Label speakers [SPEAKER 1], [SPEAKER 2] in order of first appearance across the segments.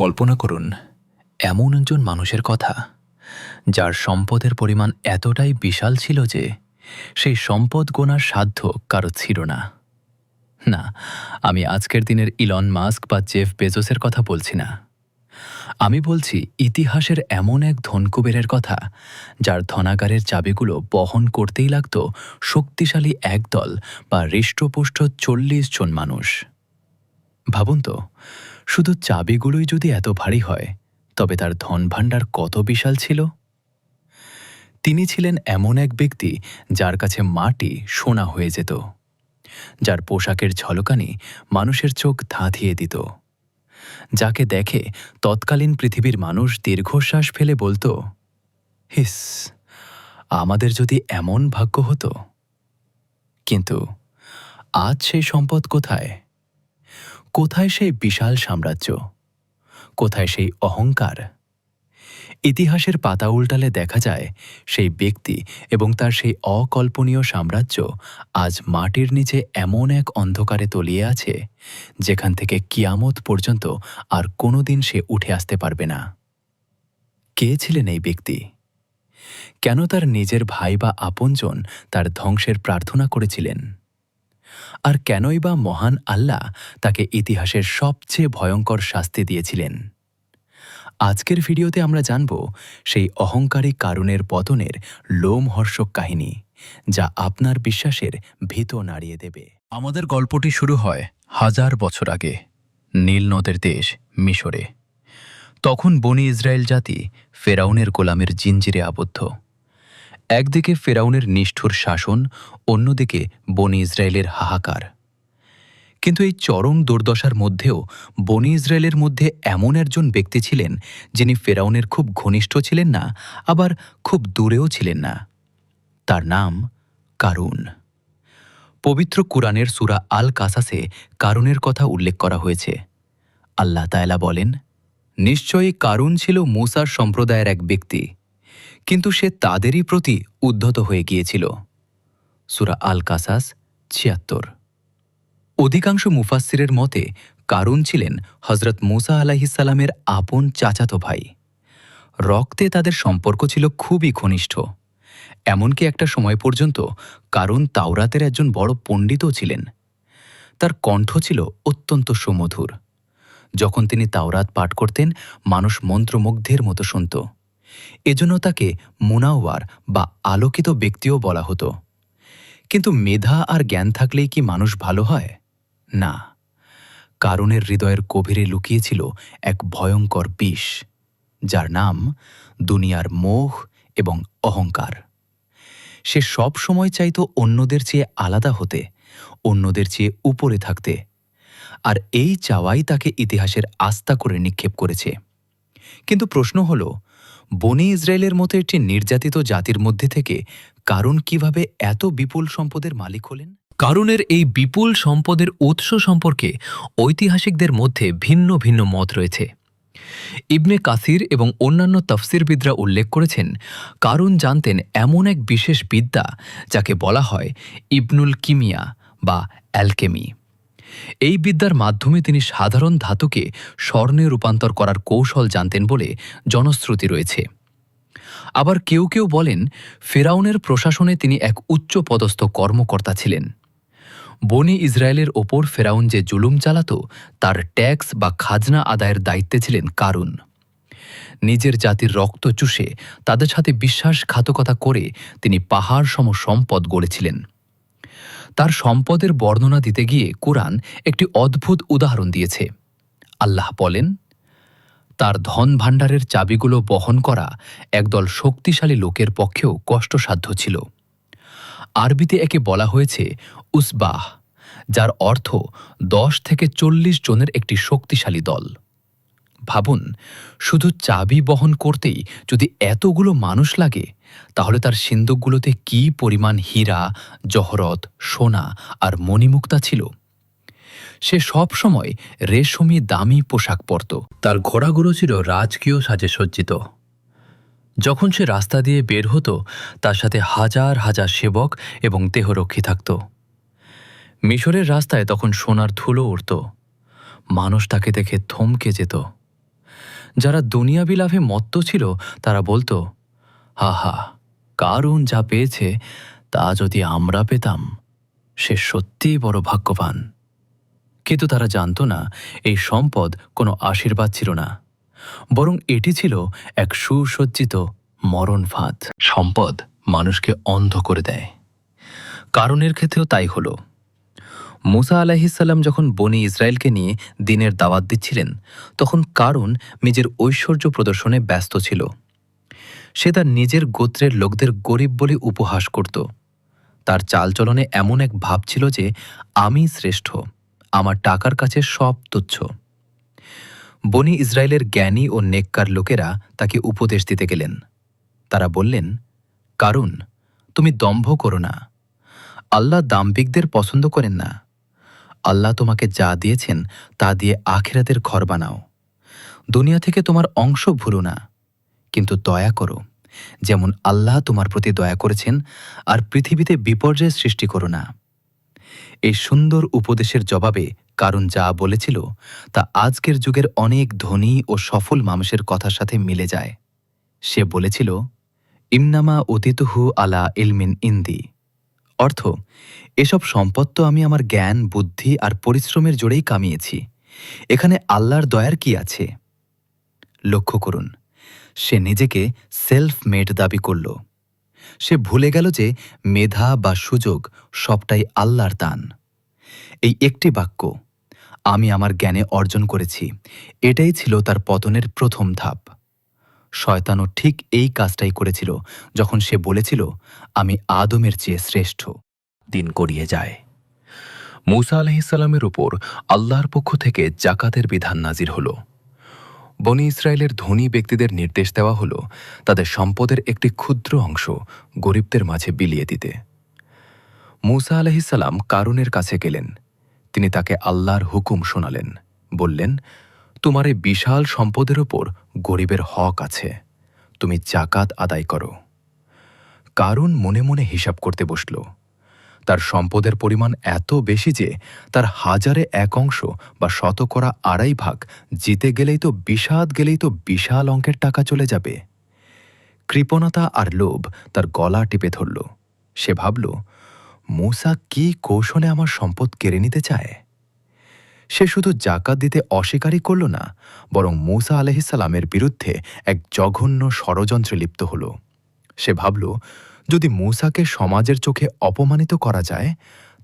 [SPEAKER 1] কল্পনা করুন, এমন একজন মানুষের কথা, যার সম্পদের পরিমাণ এতটাই বিশাল ছিল যে, সেই সম্পদ গোনার সাধ্য কারও ছিল না। না, আমি আজকের দিনের ইলন মাস্ক বা জেফ বেজোসের কথা বলছি না। আমি বলছি, ইতিহাসের এমন এক ধনকুবেরের কথা, যার ধনাগারের চাবিগুলো বহন করতেই লাগত শক্তিশালী একদল বা হৃষ্টপুষ্ট চল্লিশ জন মানুষ। ভাবুন তো শুধু চাবিগুলোই যদি এত ভারী হয়, তবে তার ধনভাণ্ডার কত বিশাল ছিল? তিনি ছিলেন এমন এক ব্যক্তি যার কাছে মাটি সোনা হয়ে যেত, যার পোশাকের ঝলকানি মানুষের চোখ ধাঁধিয়ে দিত। যাকে দেখে তৎকালীন পৃথিবীর মানুষ দীর্ঘশ্বাস ফেলে বলতো, হিস, আমাদের যদি এমন ভাগ্য হতো, কিন্তু আজ সেই সম্পদ কোথায়? কোথায় সেই বিশাল সাম্রাজ্য? কোথায় সেই অহংকার? ইতিহাসের পাতা উল্টালে দেখা যায়, সেই ব্যক্তি এবং তার সেই অকল্পনীয় সাম্রাজ্য আজ মাটির নিচে এমন এক অন্ধকারে তলিয়ে আছে, যেখান থেকে কিয়ামত পর্যন্ত আর কোনোদিন সে উঠে আসতে পারবে না। কে ছিলেন এই ব্যক্তি? কেন তার নিজের ভাই বা আপনজন তার ধ্বংসের প্রার্থনা করেছিলেন? আর কেনই বা মহান আল্লাহ তাকে ইতিহাসের সবচেয়ে ভয়ঙ্কর শাস্তি দিয়েছিলেন। আজকের ভিডিওতে আমরা জানব সেই অহংকারী কারণের পতনের লোমহর্ষক কাহিনী, যা আপনার বিশ্বাসের ভীত নাড়িয়ে দেবে। আমাদের গল্পটি শুরু হয় হাজার বছর আগে, নীল নদের দেশ, মিশরে। তখন বনি ইসরায়েল জাতি ফেরাউনের গোলামের জিঞ্জিরে আবদ্ধ। একদিকে ফেরাউনের নিষ্ঠুর শাসন, অন্যদিকে বনি ইসরায়েলের হাহাকার। কিন্তু এই চরম দুর্দশার মধ্যেও বনি ইসরায়েলের মধ্যে এমন একজন ব্যক্তি ছিলেন, যিনি ফেরাউনের খুব ঘনিষ্ঠ ছিলেন না, আবার খুব দূরেও ছিলেন না। তার নাম কারুন। পবিত্র কুরআনের সুরা আল কাসাসে কারুনের কথা উল্লেখ করা হয়েছে। আল্লাহ তায়লা বলেন, নিশ্চয়ই কারুন ছিল মুসার সম্প্রদায়ের এক ব্যক্তি। কিন্তু সে তাদেরই প্রতি উদ্ধত হয়ে গিয়েছিল। সুরা আল কাসাস ছিয়াত্তর। অধিকাংশ মুফাসসিরের মতে, কারুন ছিলেন হজরত মুসা আলাহিসাল্লামের আপন চাচাতো ভাই। রক্তে তাদের সম্পর্ক ছিল খুবই ঘনিষ্ঠ। এমনকি একটা সময় পর্যন্ত কারুন তাওরাতের একজন বড় পণ্ডিতও ছিলেন। তার কণ্ঠ ছিল অত্যন্ত সুমধুর। যখন তিনি তাওরাত পাঠ করতেন, মানুষ মন্ত্রমুগ্ধের মতো শুনত। এজন্য তাকে মুনাওয়ার বা আলোকিত ব্যক্তিও বলা হতো। কিন্তু মেধা আর জ্ঞান থাকলেই কি মানুষ ভালো হয়? না। কারণের হৃদয়ের গভীরে লুকিয়েছিল এক ভয়ঙ্কর বিষ, যার নাম দুনিয়ার মোহ এবং অহংকার। সে সব সময় চাইত অন্যদের চেয়ে আলাদা হতে, অন্যদের চেয়ে উপরে থাকতে, আর এই চাওয়াই তাকে ইতিহাসের আস্থা করে নিক্ষেপ করেছে। কিন্তু প্রশ্ন হল বনি ইসরায়েলের মতো একটি নির্যাতিত জাতির মধ্যে থেকে কারণ কীভাবে এত বিপুল সম্পদের মালিক হলেন? কারুনের এই বিপুল সম্পদের উৎস সম্পর্কে ঐতিহাসিকদের মধ্যে ভিন্ন ভিন্ন মত রয়েছে। ইবনে কাসির এবং অন্যান্য তফসিরবিদরা উল্লেখ করেছেন, কারুন জানতেন এমন এক বিশেষ বিদ্যা যাকে বলা হয় ইবনুল কিমিয়া বা অ্যালকেমি। এই বিদ্যার মাধ্যমে তিনি সাধারণ ধাতুকে স্বর্ণে রূপান্তর করার কৌশল জানতেন বলে জনশ্রুতি রয়েছে। আবার কেউ কেউ বলেন, ফেরাউনের প্রশাসনে তিনি এক উচ্চ পদস্থ কর্মকর্তা ছিলেন। বনি ইসরায়েলের ওপর ফেরাউন যে জুলুম চালাত, তার ট্যাক্স বা খাজনা আদায়ের দায়িত্বে ছিলেন কারুন। নিজের জাতির রক্ত চুষে তাদের সাথে বিশ্বাসঘাতকতা করে তিনি পাহাড় সম সম্পদ গড়েছিলেন। তার সম্পদের বর্ণনা দিতে গিয়ে কোরআন একটি অদ্ভুত উদাহরণ দিয়েছে। আল্লাহ বলেন, তার ধন ভাণ্ডারের চাবিগুলো বহন করা একদল শক্তিশালী লোকের পক্ষেও কষ্টসাধ্য ছিল। আরবিতে একে বলা হয়েছে উসবাহ, যার অর্থ দশ থেকে চল্লিশ জনের একটি শক্তিশালী দল। ভাবুন, শুধু চাবি বহন করতেই যদি এতগুলো মানুষ লাগে, তাহলে তার সিন্দুকগুলোতে কি পরিমাণ হীরা, জহরত, সোনা আর মণিমুক্তা ছিল? সে সব সময় রেশমি দামি পোশাক পরত। তার ঘোড়াগুলো ছিল রাজকীয় সাজে সজ্জিত। যখন সে রাস্তা দিয়ে বের হতো, তার সাথে হাজার হাজার সেবক এবং দেহরক্ষী থাকত। মিশরের রাস্তায় তখন সোনার ধুলো উড়ত। মানুষ তাকে দেখে থমকে যেত। যারা দুনিয়াবি লাভে মত্ত ছিল, তারা বলতো হা হা কারণ যা পেয়েছে, তা যদি আমরা পেতাম, সে সত্যিই বড় ভাগ্যবান। কিন্তু তারা জানতো না, এই সম্পদ কোনো আশীর্বাদ ছিল না, বরং এটি ছিল এক সুসজ্জিত মরণ ফাঁদ। সম্পদ মানুষকে অন্ধ করে দেয়। কারণের ক্ষেত্রেও তাই হল। মুসা আলাহিসাল্লাম যখন বনি ইসরায়েলকে নিয়ে দিনের দাওয়াত দিচ্ছিলেন, তখন কারণ নিজের ঐশ্বর্য প্রদর্শনে ব্যস্ত ছিল। সে তার নিজের গোত্রের লোকদের গরিব বলে উপহাস করত। তার চালচলনে এমন এক ভাব ছিল যে, আমি শ্রেষ্ঠ, আমার টাকার কাছে সব তুচ্ছ। বনি ইসরায়েলের জ্ঞানী ও নেককার লোকেরা তাকে উপদেশ দিতে গেলেন। তারা বললেন কারণ তুমি দম্ভ করো না। আল্লাহ দাম্ভিকদের পছন্দ করেন না। আল্লাহ তোমাকে যা দিয়েছেন তা দিয়ে আখেরাতের ঘর বানাও। দুনিয়া থেকে তোমার অংশ ভুলো না। কিন্তু দয়া করো, যেমন আল্লাহ তোমার প্রতি দয়া করেছেন, আর পৃথিবীতে বিপর্যয়ের সৃষ্টি করো না। এই সুন্দর উপদেশের জবাবে কারণ যা বলেছিল, তা আজকের যুগের অনেক ধনী ও সফল মানুষের কথার সাথে মিলে যায়। সে বলেছিল ইমনামা অতিতুহু আলা ইলমিন ইন্দি। অর্থ, এসব সম্পদ তো আমি আমার জ্ঞান, বুদ্ধি আর পরিশ্রমের জোরেই কামিয়েছি। এখানে আল্লাহর দয়ার কি আছে? লক্ষ্য করুন, সে নিজেকে সেলফ মেড দাবি করল। সে ভুলে গেল যে মেধা বা সুযোগ সবটাই আল্লাহর দান। এই একটি বাক্য, আমি আমার জ্ঞানে অর্জন করেছি, এটাই ছিল তার পতনের প্রথম ধাপ। শয়তানও ঠিক এই কাজটাই করেছিল, যখন সে বলেছিল, আমি আদমের চেয়ে শ্রেষ্ঠ। দিন গড়িয়ে যায়। মুসা আলহিসাল্লামের উপর আল্লাহর পক্ষ থেকে জাকাতের বিধান নাজির হল। বনি ইসরায়েলের ধনী ব্যক্তিদের নির্দেশ দেওয়া হল তাদের সম্পদের একটি ক্ষুদ্র অংশ গরিবদের মাঝে বিলিয়ে দিতে। মুসা আলহিসাল্লাম কারুনের কাছে গেলেন। তিনি তাকে আল্লাহর হুকুম শোনালেন, বললেন তোমার এই বিশাল সম্পদের ওপর গরিবের হক আছে। তুমি জাকাত আদায় করো। কারুন মনে মনে হিসাব করতে বসল। তার সম্পদের পরিমাণ এত বেশি যে তার হাজারে এক অংশ বা শতকরা আড়াই ভাগ জিতে গেলেই তো বিষাদ গেলেই তো বিশাল অঙ্কের টাকা চলে যাবে। কৃপণতা আর লোভ তার গলা টিপে ধরল। সে ভাবল, মূসা কি কৌশলে আমার সম্পদ কেড়ে নিতে চায়? সে শুধু জাকাত দিতে অস্বীকারই করল না, বরং মূসা আলহিসাল্লামের বিরুদ্ধে এক জঘন্য ষড়যন্ত্রে লিপ্ত হল। সে ভাবল, যদি মূসাকে সমাজের চোখে অপমানিত করা যায়,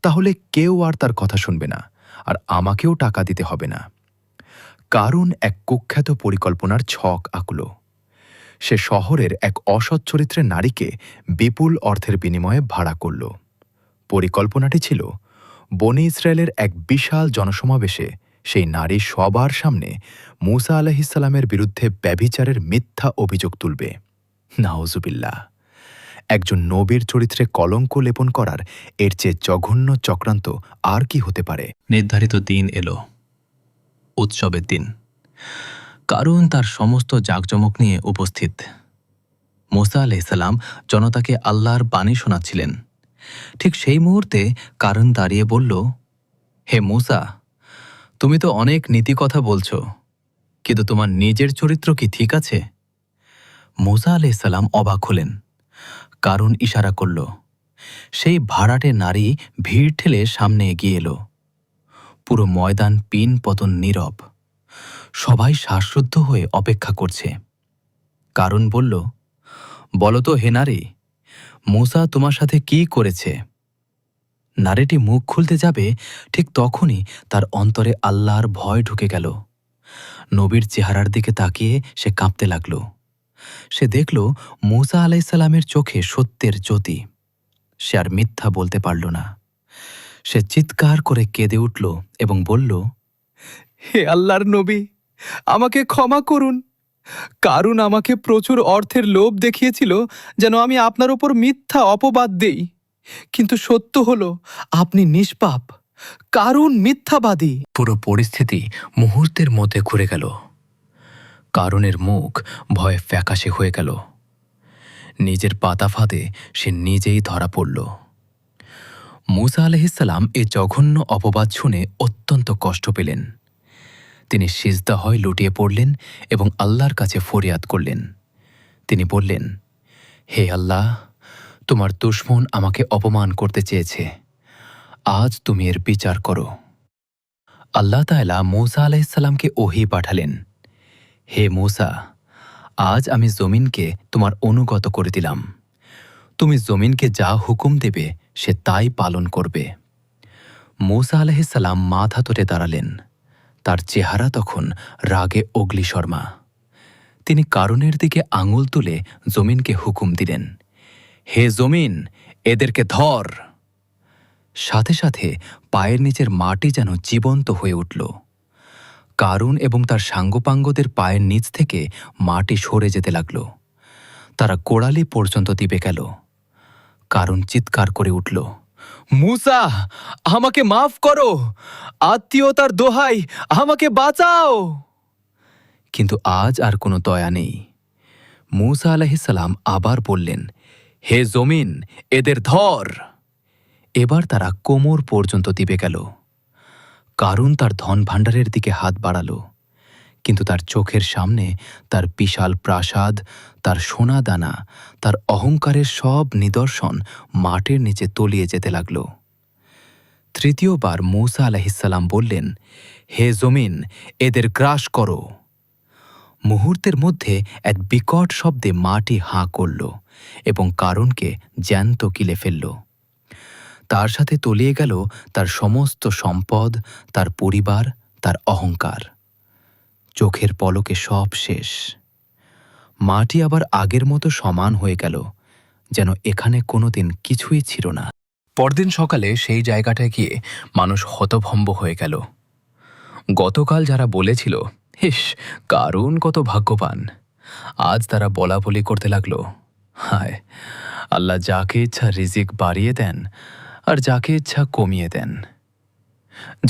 [SPEAKER 1] তাহলে কেউ আর তার কথা শুনবে না, আর আমাকেও টাকা দিতে হবে না। কারণ এক কুখ্যাত পরিকল্পনার ছক আঁকল। সে শহরের এক অসৎ চরিত্রের নারীকে বিপুল অর্থের বিনিময়ে ভাড়া করল। পরিকল্পনাটি ছিল বনি ইসরায়েলের এক বিশাল জনসমাবেশে সেই নারী সবার সামনে মুসা আলহিসাল্লামের বিরুদ্ধে ব্যভিচারের মিথ্যা অভিযোগ তুলবে। নাওজুবিল্লাহ একজন নবীর চরিত্রে কলঙ্ক লেপন করার এর চেয়ে জঘন্য চক্রান্ত আর কি হতে পারে? নির্ধারিত দিন এলো। উৎসবের দিন। কারণ তার সমস্ত জাঁকজমক নিয়ে উপস্থিত। মোসা আলাইসাল্লাম জনতাকে আল্লাহর বাণী শোনাচ্ছিলেন। ঠিক সেই মুহূর্তে কারণ দাঁড়িয়ে বলল, হে মুসা, তুমি তো অনেক নীতি কথা বলছো, কিন্তু তোমার নিজের চরিত্র কি ঠিক আছে? মুসা আলাইসাল্লাম অবাক হলেন, কারণ ইশারা করল, সেই ভাড়াটে নারী ভিড় ঠেলে সামনে এগিয়ে এলো। পুরো ময়দান পিন পতন নীরব। সবাই শ্বাসরুদ্ধ হয়ে অপেক্ষা করছে। কারণ বলল, বলো তো হে নারী মূসা তোমার সাথে কি করেছে? নারীটি মুখ খুলতে যাবে, ঠিক তখনই তার অন্তরে আল্লাহর ভয় ঢুকে গেল। নবীর চেহারার দিকে তাকিয়ে সে কাঁপতে লাগল। সে দেখল মূসা আলাইসাল্লামের চোখে সত্যের জ্যোতি। সে আর মিথ্যা বলতে পারল না। সে চিৎকার করে কেঁদে উঠল এবং বলল, হে আল্লাহর নবী, আমাকে ক্ষমা করুন। কারুন আমাকে প্রচুর অর্থের লোভ দেখিয়েছিল যেন আমি আপনার ওপর মিথ্যা অপবাদ দেই। কিন্তু সত্য হল, আপনি নিষ্পাপ, কারুন মিথ্যাবাদী। পুরো পরিস্থিতি মুহূর্তের মধ্যে ঘুরে গেল। কারণের মুখ ভয়ে ফ্যাকাশে হয়ে গেল। নিজের পাতা ফাঁদে সে নিজেই ধরা পড়ল। মুসা আলহিসাল্লাম এ জঘন্য অপবাদ শুনে অত্যন্ত কষ্ট পেলেন। তিনি সিজদা হয় লুটিয়ে পড়লেন এবং আল্লাহর কাছে ফরিয়াদ করলেন। তিনি বললেন, হে আল্লাহ, তোমার দুশ্মন আমাকে অপমান করতে চেয়েছে। আজ তুমি এর বিচার করো। আল্লাহ তাআলা মূসা আলাইসাল্লামকে ওহি পাঠালেন, হে মৌসা, আজ আমি জমিনকে তোমার অনুগত করে দিলাম। তুমি জমিনকে যা হুকুম দেবে, সে তাই পালন করবে। মৌসা আলাহিসাল্লাম মাথা ধরে দাঁড়ালেন। তার চেহারা তখন রাগে অগ্লিশর্মা তিনি কারণের দিকে আঙুল তুলে জমিনকে হুকুম দিলেন, হে জমিন, এদেরকে ধর! সাথে সাথে পায়ের নিচের মাটি যেন জীবন্ত হয়ে উঠল। কারুন এবং তার সাঙ্গপাঙ্গদের পায়ের নিচ থেকে মাটি সরে যেতে লাগল। তারা কোড়ালি পর্যন্ত দিবে গেল। কারণ চিৎকার করে উঠল মুসা, আমাকে মাফ করো। আত্মীয়তার দোহাই, আমাকে বাঁচাও। কিন্তু আজ আর কোনো দয়া নেই। মুসা আলাহিসাল্লাম আবার বললেন, হে জমিন, এদের ধর। এবার তারা কোমর পর্যন্ত দিবে গেল। কারণ তার ধন ভাণ্ডারের দিকে হাত বাড়ালো। কিন্তু তার চোখের সামনে তার বিশাল প্রাসাদ, তার সোনা দানা, তার অহংকারের সব নিদর্শন মাটির নিচে তলিয়ে যেতে লাগল। তৃতীয়বার মূসা আলাহিসাল্লাম বললেন, হে জমিন, এদের গ্রাস করো। মুহূর্তের মধ্যে এক বিকট শব্দে মাটি হাঁ করল এবং কারণকে জ্যান্ত কিলে ফেলল। তার সাথে তলিয়ে গেল তার সমস্ত সম্পদ, তার পরিবার, তার অহংকার। চোখের পলকে সব শেষ। মাটি আবার আগের মতো সমান হয়ে গেল, যেন এখানে কোনোদিন কিছুই ছিল না। পরদিন সকালে সেই জায়গাটায় গিয়ে মানুষ হতভম্ব হয়ে গেল। গতকাল যারা বলেছিল হিস কারণ কত ভাগ্যবান! আজ তারা বলা বলি করতে লাগল, হায়, আল্লাহ যাকে ইচ্ছা রিজিক বাড়িয়ে দেন আর যাকে ইচ্ছা কমিয়ে দেন।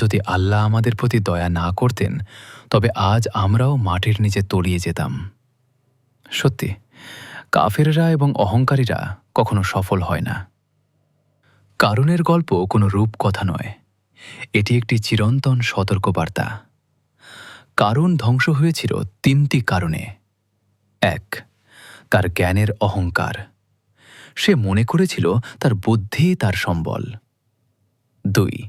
[SPEAKER 1] যদি আল্লাহ আমাদের প্রতি দয়া না করতেন তবে আজ আমরাও মাটির নিচে তলিয়ে যেতাম। সত্যি, কাফেররা এবং অহংকারীরা কখনো সফল হয় না। কারণের গল্প কোনো রূপ কথা নয়। এটি একটি চিরন্তন সতর্কবার্তা। কারণ ধ্বংস হয়েছিল তিনটি কারণে। এক, তার জ্ঞানের অহংকার। সে মনে করেছিল তার বুদ্ধি তার সম্বল। দুই,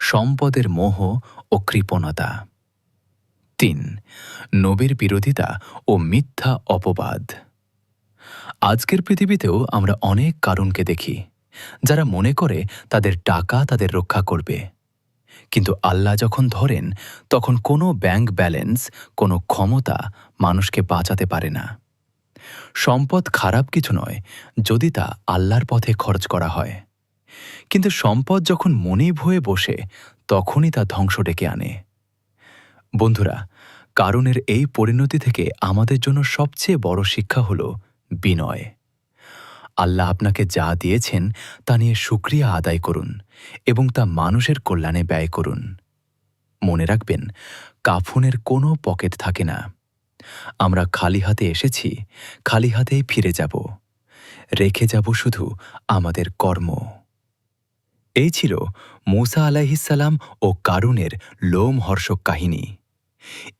[SPEAKER 1] সম্পদের মোহ ও কৃপণতা। তিন, নবীর বিরোধিতা ও মিথ্যা অপবাদ। আজকের পৃথিবীতেও আমরা অনেক কারণকে দেখি, যারা মনে করে তাদের টাকা তাদের রক্ষা করবে। কিন্তু আল্লাহ যখন ধরেন, তখন কোনো ব্যাংক ব্যালেন্স, কোনো ক্ষমতা মানুষকে বাঁচাতে পারে না। সম্পদ খারাপ কিছু নয়, যদি তা আল্লাহর পথে খরচ করা হয়। কিন্তু সম্পদ যখন মনে ভয়ে বসে, তখনই তা ধ্বংস ডেকে আনে। বন্ধুরা, কারণের এই পরিণতি থেকে আমাদের জন্য সবচেয়ে বড় শিক্ষা হল বিনয়। আল্লাহ আপনাকে যা দিয়েছেন তা নিয়ে সুক্রিয়া আদায় করুন এবং তা মানুষের কল্যাণে ব্যয় করুন। মনে রাখবেন, কাফনের কোনো পকেট থাকে না। আমরা খালি হাতে এসেছি, খালি হাতেই ফিরে যাব। রেখে যাব শুধু আমাদের কর্ম। এই ছিল মুসা আলাইহিসাল্লাম ও কারুনের লোমহর্ষক কাহিনী।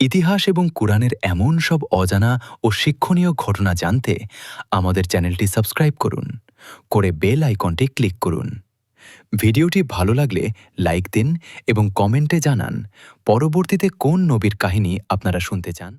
[SPEAKER 1] ইতিহাস এবং কোরআনের এমন সব অজানা ও শিক্ষণীয় ঘটনা জানতে আমাদের চ্যানেলটি সাবস্ক্রাইব করুন, করে বেল আইকনটি ক্লিক করুন। ভিডিওটি ভালো লাগলে লাইক দিন এবং কমেন্টে জানান, পরবর্তীতে কোন নবীর কাহিনী আপনারা শুনতে চান।